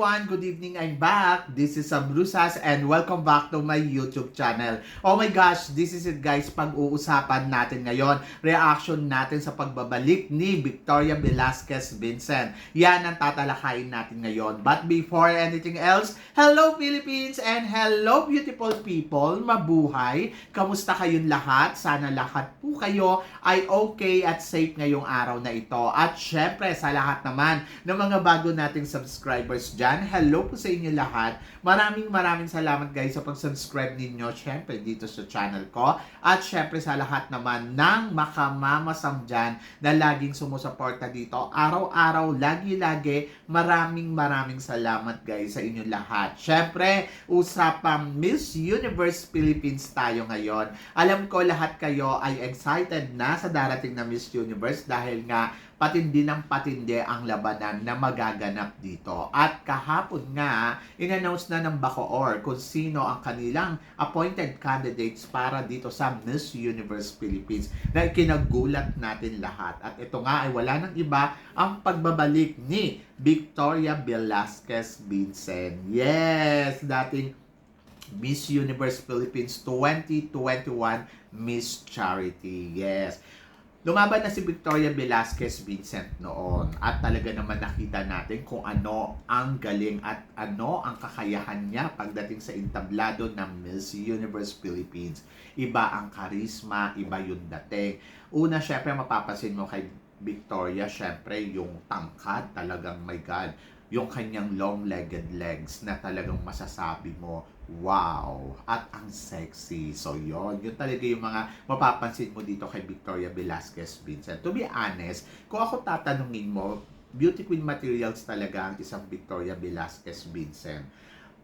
Everyone! Good evening! I'm back! This is Sam Brusas and welcome back to my YouTube channel. Oh my gosh! This is it guys, pag-uusapan natin ngayon, reaction natin sa pagbabalik ni Victoria Velasquez Vincent. Yan ang tatalakayin natin ngayon. But before anything else, hello Philippines and hello beautiful people! Mabuhay! Kamusta kayong lahat? Sana lahat po kayo ay okay at safe ngayong araw na ito. At syempre sa lahat naman ng mga bago nating subscribers dyan, hello po sa inyo lahat. Maraming maraming salamat guys sa pag-subscribe ninyo syempre dito sa channel ko. At syempre sa lahat naman ng makamamasam dyan na laging sumusuporta dito. Araw-araw, lagi-lagi, maraming maraming salamat guys sa inyo lahat. Syempre, usapang Miss Universe Philippines tayo ngayon. Alam ko lahat kayo ay excited na sa darating na Miss Universe dahil nga patindi ng patindi ang labanan na magaganap dito. At kahapon nga, inannounce na ng Bacoor kung sino ang kanilang appointed candidates para dito sa Miss Universe Philippines na kinagulat natin lahat. At ito nga ay wala nang iba ang pagbabalik ni Victoria Velasquez Vincent. Yes, dating Miss Universe Philippines 2021 Miss Charity. Yes. Lumaban na si Victoria Velasquez Vincent noon at talaga naman nakita natin kung ano ang galing at ano ang kakayahan niya pagdating sa entablado ng Miss Universe Philippines. Iba ang karisma, iba yung dating. Una, syempre mapapansin mo kay Victoria, syempre yung tangkad talagang my God yung kanyang long-legged legs na talagang masasabi mo, wow, at ang sexy. So, yon Yun talaga yung mga mapapansin mo dito kay Victoria Velasquez Vincent. To be honest, kung ako tatanungin mo, beauty queen materials talaga ang isang Victoria Velasquez Vincent.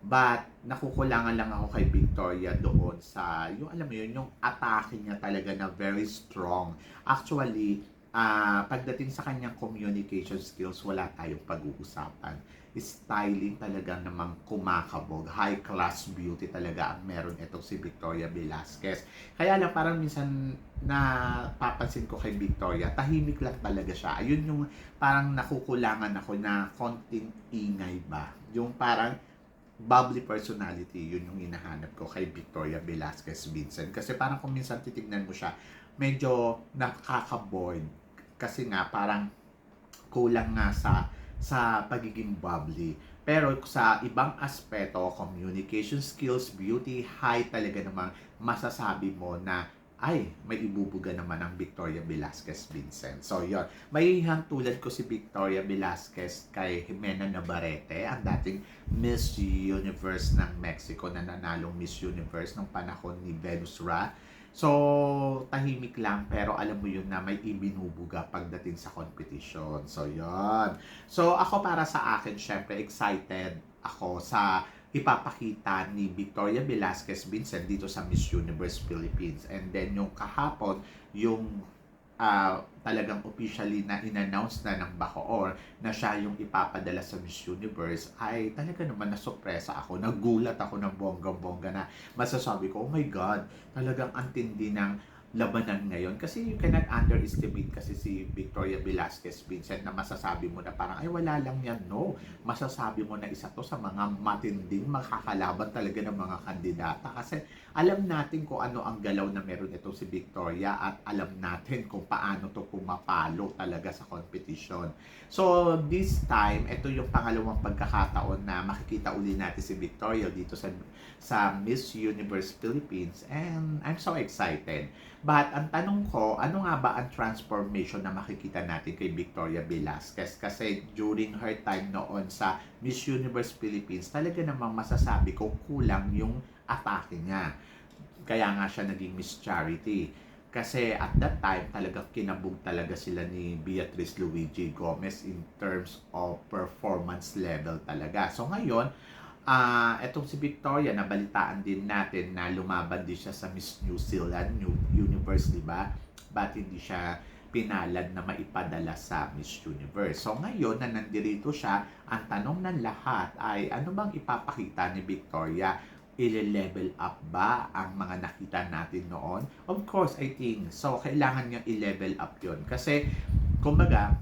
But, nakukulangan lang ako kay Victoria doon sa, yung alam mo yun, yung atake niya talaga na very strong. Actually, ah pagdating sa kanyang communication skills, wala tayong pag-uusapan. Styling talaga namang kumakabog. High class beauty talaga ang meron itong si Victoria Velasquez. Kaya lang parang minsan na papansin ko kay Victoria, tahimik lang talaga siya. Ayun yung parang nakukulangan ako na konting ingay ba. Yung parang bubbly personality, yun yung hinahanap ko kay Victoria Velasquez Vincent. Kasi parang kung minsan titignan mo siya, medyo nakaka-bored. Kasi nga, parang kulang nga sa sa pagiging bubbly. Pero sa ibang aspeto, communication skills, beauty, high talaga namang masasabi mo na ay, may ibubuga naman ang Victoria Velasquez Vincent. So, yon May tulad ko si Victoria Velasquez kay Jimena Navarrete, ang dating Miss Universe ng Mexico na nanalong Miss Universe nung panahon ni Venus Ra. So, tahimik lang pero alam mo yun na may ibinubuga pagdating sa competition. So, yon So, ako para sa akin, syempre excited ako sa ipapakita ni Victoria Velasquez Vincent dito sa Miss Universe Philippines. And then yung kahapon, yung uh, talagang officially na in-announce na ng Bacoor na siya yung ipapadala sa Miss Universe ay talaga naman nasurpresa ako. Nagulat ako ng bonggang-bongga na masasabi ko, oh my God, talagang antindi ng labanan ngayon. Kasi you cannot underestimate kasi si Victoria Velasquez Vincent na masasabi mo na parang, ay wala lang yan. No, masasabi mo na isa to sa mga matinding makakalaban talaga ng mga kandidata. Kasi alam natin kung ano ang galaw na meron ito si Victoria at alam natin kung paano to pumapalo talaga sa competition. So, this time, ito yung pangalawang pagkakataon na makikita uli natin si Victoria dito sa sa Miss Universe Philippines and I'm so excited. But ang tanong ko, ano nga ba ang transformation na makikita natin kay Victoria Velasquez? Kasi during her time noon sa Miss Universe Philippines, talaga namang masasabi ko kulang yung atake niya. Kaya nga siya naging Miss Charity. Kasi at that time, talaga kinabog talaga sila ni Beatrice Luigi Gomez in terms of performance level talaga. So ngayon, uh, etong si Victoria, nabalitaan din natin na lumaban din siya sa Miss New Zealand New Universe, di ba? Ba't hindi siya pinalad na maipadala sa Miss Universe. So ngayon na nandirito siya, ang tanong ng lahat ay ano bang ipapakita ni Victoria? i-level up ba ang mga nakita natin noon? Of course, I think. So, kailangan niya i-level up yon Kasi, kumbaga,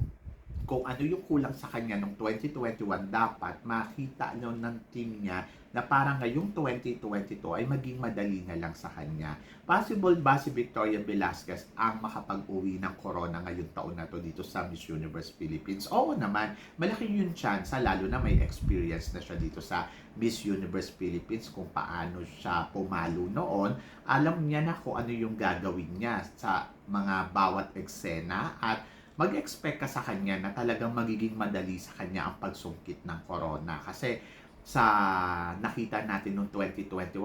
kung ano yung kulang sa kanya noong 2021, dapat makita nyo ng team niya na parang ngayong 2022 ay maging madali na lang sa kanya. Possible ba si Victoria Velasquez ang makapag-uwi ng corona ngayong taon na to dito sa Miss Universe Philippines? Oo naman, malaki yung chance, lalo na may experience na siya dito sa Miss Universe Philippines kung paano siya pumalo noon. Alam niya na kung ano yung gagawin niya sa mga bawat eksena at mag-expect ka sa kanya na talagang magiging madali sa kanya ang pagsungkit ng corona. Kasi sa nakita natin noong 2021,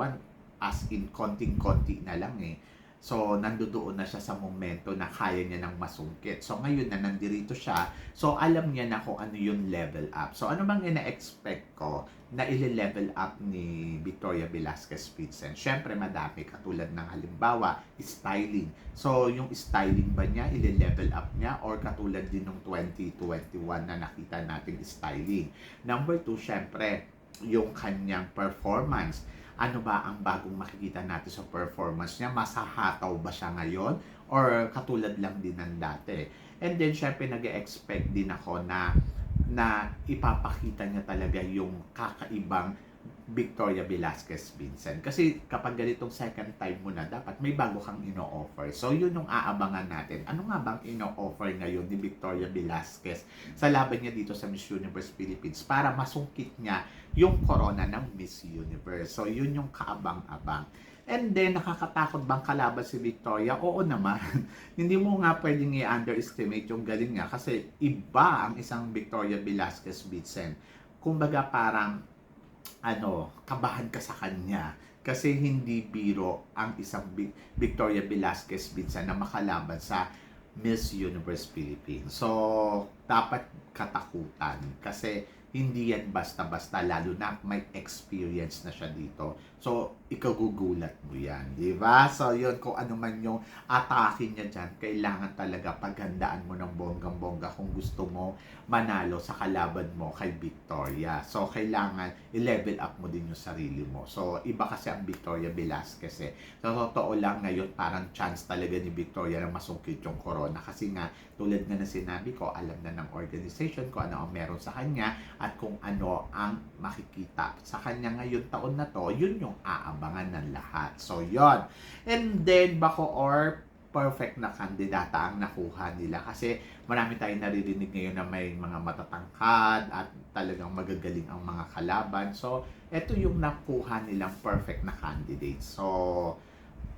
as in konting-konti na lang eh. So, nandoon na siya sa momento na kaya niya nang masungkit. So, ngayon na nandirito siya, so alam niya na kung ano yung level up. So, ano bang ina-expect ko na ile-level up ni Victoria Velasquez Vincent? Siyempre, madami. Katulad ng halimbawa, styling. So, yung styling ba niya, ile-level up niya? Or katulad din ng 2021 na nakita natin styling? Number two, siyempre, yung kanyang performance ano ba ang bagong makikita natin sa performance niya? Masahataw ba siya ngayon? Or katulad lang din ng dati? And then, syempre, nag expect din ako na na ipapakita niya talaga yung kakaibang Victoria Velasquez Vincent. Kasi kapag ganitong second time mo na, dapat may bago kang ino-offer. So, yun yung aabangan natin. Ano nga bang ino-offer ngayon ni Victoria Velasquez sa laban niya dito sa Miss Universe Philippines para masungkit niya yung corona ng Miss Universe. So, yun yung kaabang-abang. And then, nakakatakot bang kalaban si Victoria? Oo naman. Hindi mo nga pwedeng i-underestimate yung galing niya kasi iba ang isang Victoria Velasquez Vincent. Kumbaga parang ano, kabahan ka sa kanya. Kasi hindi biro ang isang Victoria Velasquez Vincent na makalaban sa Miss Universe Philippines. So, dapat katakutan kasi hindi yan basta-basta lalo na may experience na siya dito. So, ikagugulat mo yan, di ba? So, yun, kung ano man yung atake niya dyan, kailangan talaga paghandaan mo ng bonggang-bongga kung gusto mo manalo sa kalaban mo kay Victoria. So, kailangan i-level up mo din yung sarili mo. So, iba kasi ang Victoria Velasquez eh. So, totoo lang ngayon, parang chance talaga ni Victoria na masungkit yung corona. Kasi nga, tulad nga na sinabi ko, alam na ng organization ko ano ang meron sa kanya at kung ano ang makikita sa kanya ngayon taon na to, yun yung aabangan ng lahat. So, yon And then, bako or perfect na kandidata ang nakuha nila kasi marami tayong naririnig ngayon na may mga matatangkad at talagang magagaling ang mga kalaban. So, ito yung nakuha nilang perfect na candidate. So,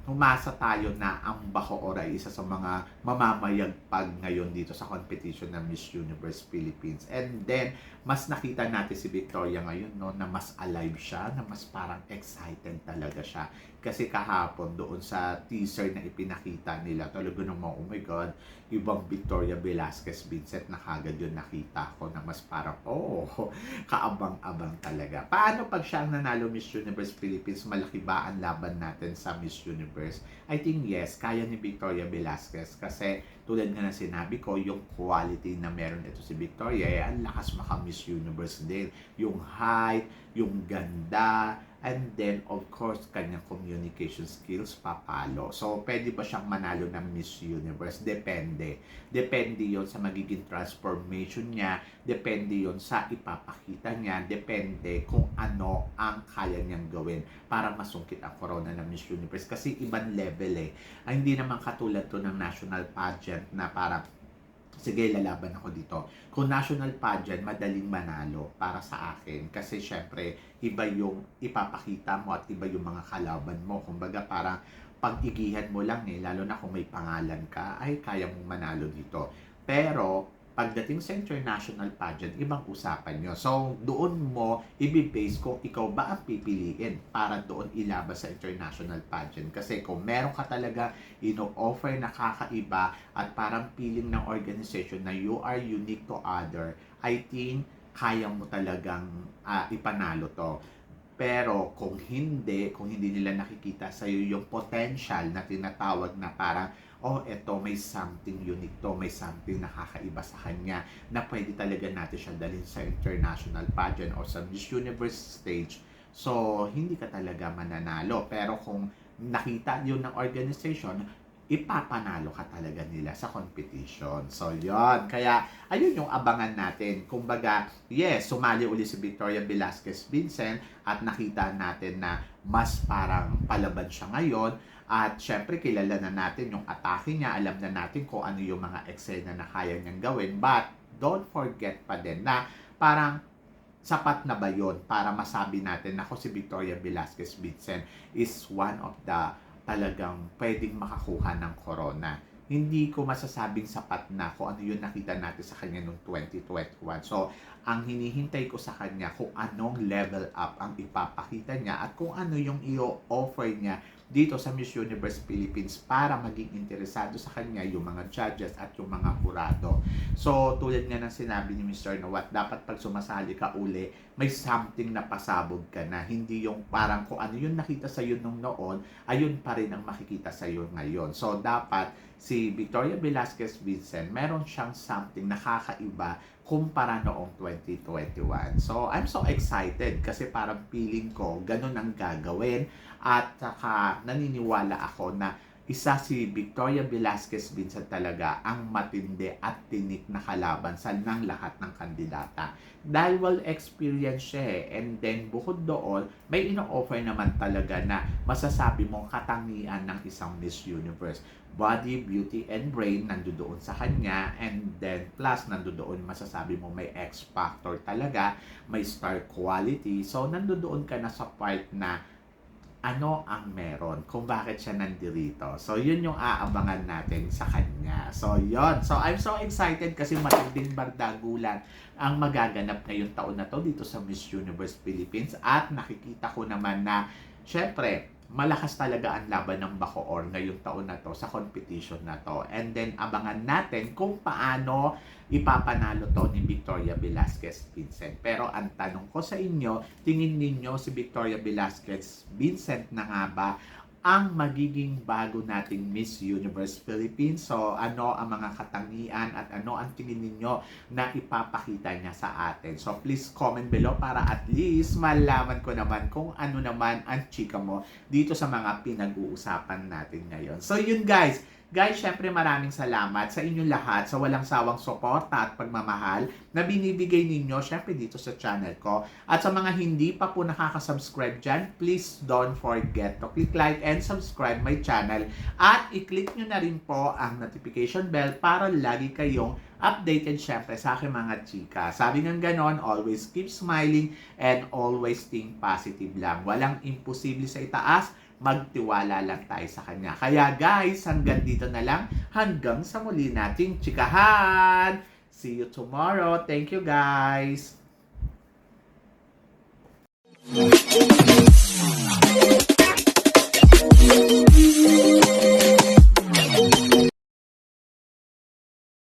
umasa tayo na ang Bacoor ay isa sa mga mamamayagpag ngayon dito sa competition ng Miss Universe Philippines. And then, mas nakita natin si Victoria ngayon no, na mas alive siya, na mas parang excited talaga siya. Kasi kahapon doon sa teaser na ipinakita nila, talaga naman, oh my God, ibang Victoria Velasquez Vincent na kagad yun nakita ko na mas parang, oh, kaabang-abang talaga. Paano pag siya ang nanalo Miss Universe Philippines, malaki ba ang laban natin sa Miss Universe? I think yes, kaya ni Victoria Velasquez kasi tulad nga na sinabi ko, yung quality na meron ito si Victoria, eh, ang lakas maka Miss Universe din. Yung height, yung ganda, and then of course kanyang communication skills papalo. So pwede ba siyang manalo ng Miss Universe? Depende. Depende 'yon sa magiging transformation niya, depende 'yon sa ipapakita niya, depende kung ano ang kaya niyang gawin para masungkit ang corona ng Miss Universe kasi ibang level eh. Ay, hindi naman katulad to ng national pageant na para sige, lalaban ako dito. Kung national pageant, madaling manalo para sa akin. Kasi syempre, iba yung ipapakita mo at iba yung mga kalaban mo. Kumbaga, parang pag-igihan mo lang eh, lalo na kung may pangalan ka, ay kaya mong manalo dito. Pero, pagdating sa international pageant, ibang usapan nyo. So, doon mo i-base kung ikaw ba ang pipiliin para doon ilabas sa international pageant. Kasi kung meron ka talaga ino-offer na kakaiba at parang feeling ng organization na you are unique to other, I think kaya mo talagang uh, ipanalo to. Pero kung hindi, kung hindi nila nakikita sa iyo yung potential na tinatawag na parang oh, eto may something unique to, may something nakakaiba sa kanya na pwede talaga natin siya dalhin sa international pageant or sa Miss Universe stage. So, hindi ka talaga mananalo. Pero kung nakita yun ng organization, ipapanalo ka talaga nila sa competition. So, yon Kaya, ayun yung abangan natin. Kumbaga, yes, sumali uli si Victoria Velasquez Vincent at nakita natin na mas parang palaban siya ngayon. At syempre, kilala na natin yung atake niya. Alam na natin kung ano yung mga eksena na kaya niyang gawin. But, don't forget pa din na parang sapat na ba yun para masabi natin na ako si Victoria Velasquez Vincent is one of the talagang pwedeng makakuha ng corona. Hindi ko masasabing sapat na kung ano yung nakita natin sa kanya noong 2021. So, ang hinihintay ko sa kanya kung anong level up ang ipapakita niya at kung ano yung i-offer niya dito sa Miss Universe Philippines para maging interesado sa kanya yung mga judges at yung mga kurado. So, tulad nga ng sinabi ni Mr. Nawat, dapat pag sumasali ka uli, may something na pasabog ka na. Hindi yung parang kung ano yung nakita sa iyo nung noon, ayun pa rin ang makikita sa iyo ngayon. So, dapat si Victoria Velasquez Vincent, meron siyang something nakakaiba kumpara noong 2021. So, I'm so excited kasi parang feeling ko ganun ang gagawin at saka naniniwala ako na isa si Victoria Velasquez Vincent talaga ang matindi at tinik na kalaban sa ng lahat ng kandidata. Dahil well experience siya eh. And then bukod doon, may ino-offer naman talaga na masasabi mong katangian ng isang Miss Universe. Body, beauty, and brain nandoon sa kanya. And then plus nandoon masasabi mo may X factor talaga, may star quality. So nandoon ka na sa part na ano ang meron, kung bakit siya nandirito. So, yun yung aabangan natin sa kanya. So, yun. So, I'm so excited kasi matinding bardagulan ang magaganap ngayong taon na to dito sa Miss Universe Philippines. At nakikita ko naman na, syempre, malakas talaga ang laban ng Bacoor ngayong taon na to sa competition na to. And then, abangan natin kung paano ipapanalo to ni Victoria Velasquez Vincent. Pero ang tanong ko sa inyo, tingin ninyo si Victoria Velasquez Vincent na nga ba ang magiging bago nating Miss Universe Philippines. So, ano ang mga katangian at ano ang tingin ninyo na ipapakita niya sa atin. So, please comment below para at least malaman ko naman kung ano naman ang chika mo dito sa mga pinag-uusapan natin ngayon. So, yun guys. Guys, syempre maraming salamat sa inyong lahat sa walang sawang suporta at pagmamahal na binibigay ninyo syempre dito sa channel ko. At sa mga hindi pa po nakaka-subscribe dyan, please don't forget to click like and subscribe my channel. At i-click nyo na rin po ang notification bell para lagi kayong updated syempre sa aking mga chika. Sabi ng ganon, always keep smiling and always think positive lang. Walang imposible sa itaas magtiwala lang tayo sa kanya. Kaya guys, hanggang dito na lang. Hanggang sa muli nating chikahan. See you tomorrow. Thank you guys.